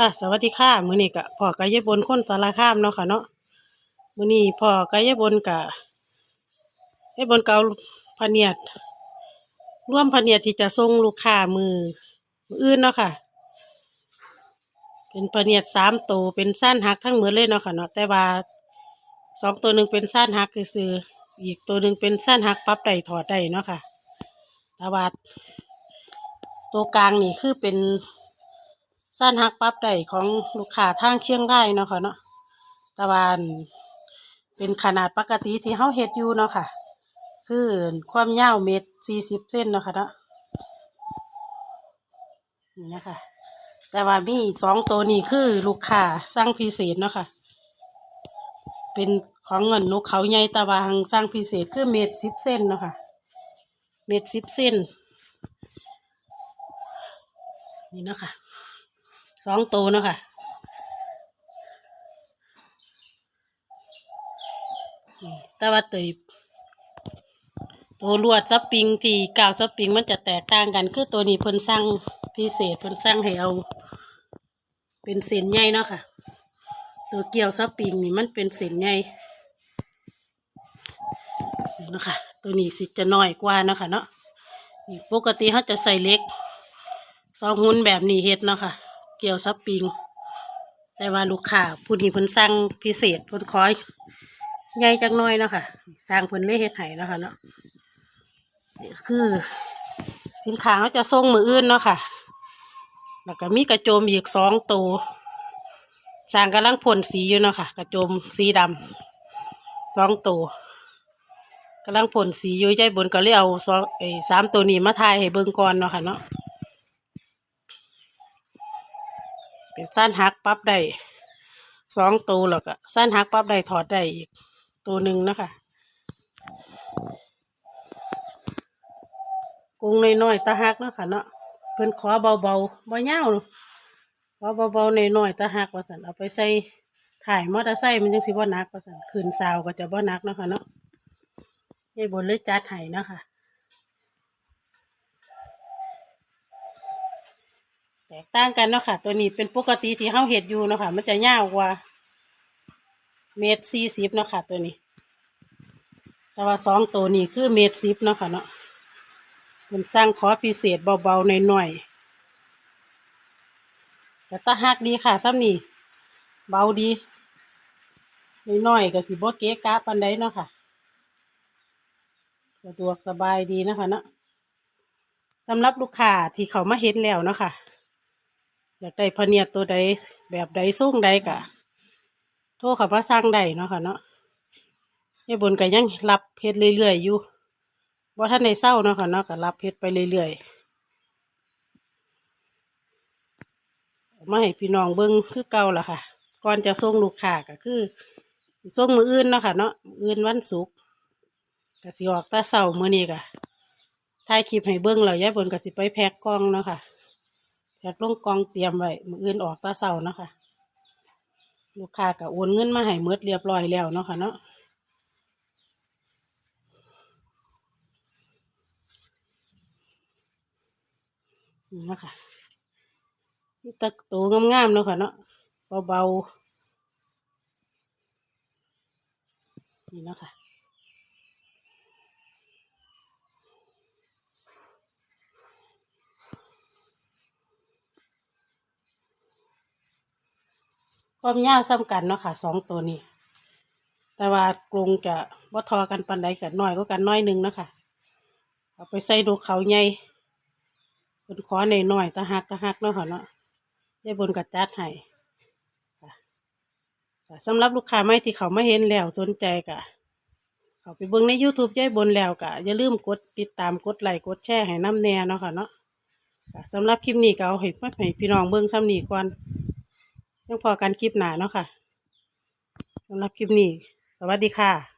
ค่ะสวัสดีค่ะมื้อนี้ก็พ่อกายายบนคนสารคามเนาะค่ะเนาะมื้อนี้พ่อกายายบนกะยายบนเกาพเนียดร่วมพเนียดที่จะส่งลูกค้ามือมืออื่นเนาะค่ะ เป็นพเนียดสามตัวเป็นสั้นหักทั้งหมดเลยเนาะค่ะเนาะแต่ว่าสองตัวหนึ่งเป็นสั้นหักคือๆอีกตัวหนึ่งเป็นสั้นหักปรับได้ถอดได้เนาะค่ะแต่ว่าตัวกลางนี่คือเป็น สั้นหักปั๊บได้ของลูกค้าทางเชียงรายเนาะค่ะเนาะตะวันเป็นขนาดปกติที่เฮาเฮ็ดอยู่เนาะค่ะ คือความยาวเมตรสี่สิบเส้นเนาะค่ะเนาะนี่นะคะแต่ว่ามีสองตัวนี้คือลูกค้าสั่งพิเศษเนาะค่ะ เป็นของเงินนกเขาใหญ่ตะวันสั่งพิเศษคือเมตรสิบเส้นเนาะค่ะ เมตรสิบเส้น นี่เนาะค่ะ สองตัวเนาะค่ะนี่แต่ว่าตัวตัวลวดซับปิงที่กาวซับปิงมันจะแตกต่างกันคือตัวนี้เพิ่นสร้างพิเศษเพิ่นสร้างให้เอา เป็นเส้นใหญ่เนาะค่ะ ตัวเกี่ยวซับปิงนี่มันเป็นเส้นใหญ่นี่เนาะค่ะตัวนี้สิจะน้อยกว่านะค่ะเนาะปกติเขาจะใส่เล็กซองหุ่นแบบนี้เฮ็ดเนาะค่ะ เดียวซับปิง แต่ว่าลูกค้าผู้นี้เพิ่นสั่งพิเศษเพิ่นขอใหญ่จักหน้อยเนาะค่ะสร้างเพิ่นเลยเฮ็ดให้เนาะค่ะเนาะคือ สินค้าเขาจะส่งมืออื่นเนาะค่ะ แล้วก็มีกระโจมอีกสองตัวสร้างกำลังพ่นสีอยู่เนาะค่ะ กระโจมสีดำสองตัวกำลังพ่นสีอยู่ใจบนก็เลยเอาสองเอ้สามตัวนี้มาทายให้เบิ่งก่อนเนาะค่ะเนาะ เป็นสั้นหักปั๊บได้สองตัวแล้วก็สั้นหักปั๊บได้ถอดได้อีก ตัวหนึ่งนะคะกรุงน้อยๆตาหักเนาะค่ะเนาะเพิ่นขอเบาๆบ่ยาวขอเบาๆน้อยๆตาหักว่าสันเอาไปใส่ถ่ายมอเตอร์ไซค์มันจังสิบ่หนักว่าสันขืนซาวก็จะบ่หนักเนาะคะเนาะยายบนเลยจัดให้เนาะค่ะ แต กต่างกันเนาะค่ะ ตัวนี้เป็นปกติที่เฮาเฮ็ดอยู่เนาะค่ะ มันจะยาวกว่า เมตรสี่สิบเนาะค่ะ ตัวนี้ แต่ว่าสองตัวนี้คือเมตรสิบเนาะค่ะเนาะมันสร้างขอพิเศษเบาๆหน่อยๆแต่ตาหักดีค่ะซ้ำนี่เบาดีน้อยๆก็สิบ่เก๊กะปานใดเนาะค่ะสะดวกสบายดีนะคะเนาะสำหรับลูกค้าที่เขามาเห็นแล้วเนาะค่ะ อยากได้พเนียดตัวใดแบบใดส่งใดกะ โทรเขามาสั่งได้เนาะค่ะเนาะยายบนก็ยังรับเพชรเรื่อยๆอยู่ว่าท่านในเศร้าเนาะค่ะเนาะก็รับเพชรไปเรื่อยๆมาให้พี่น้องเบิ้งคือเก่าละค่ะ ก่อนจะส่งลูกค้าก็คือส่งมืออื่นเนาะค่ะเนาะอื่นวันศุกร์ก็สิออกตาเช้ามื้อนี้ก็ถ่ายคลิปให้เบิ้งแล้วยายบนก็สิไปแพ็คกล่องเนาะค่ะ แพ็คลงกองเตรียมไว้มืออื่นออกตาเช้าเนาะค่ะ ลูกค้าก็โอนเงินมาให้เมดเรียบร้อยแล้วเนาะค่ะเนาะนี่นะคะนี่ตะโตงามๆเนาะค่ะเนาะเบาๆนี่นะค่ะ ความยาวซ้ำกันเนาะค่ะสองตัวนี้ แต่ว่ากรงจะบ่ทอกันปันใดกันน้อยก็กันน้อยหนึงเนาะค่ะเอาไปใส่ดูเขาใหญ่เป็นขอในน้อยตะหักตะหักเนาะค่ะเนาะยายบนกัดจัดให้ค่ะสำหรับลูกค้าไม่ที่เขาไม่เห็นแล้วสนใจกะเขาไปเบิ่งใน YouTube ยายบนแล้วกะอย่าลืมกดติดตามกดไลค์กดแชร์ให้น้ำแน่เนาะค่ะเนาะสำหรับคลิปนี้ก็เอาให้มาให้พี่น้องเบิ่งซ้ำนี้ก่อน ยังพอกันคลิปหนาเนาะค่ะสำหรับคลิปนี้ สวัสดีค่ะ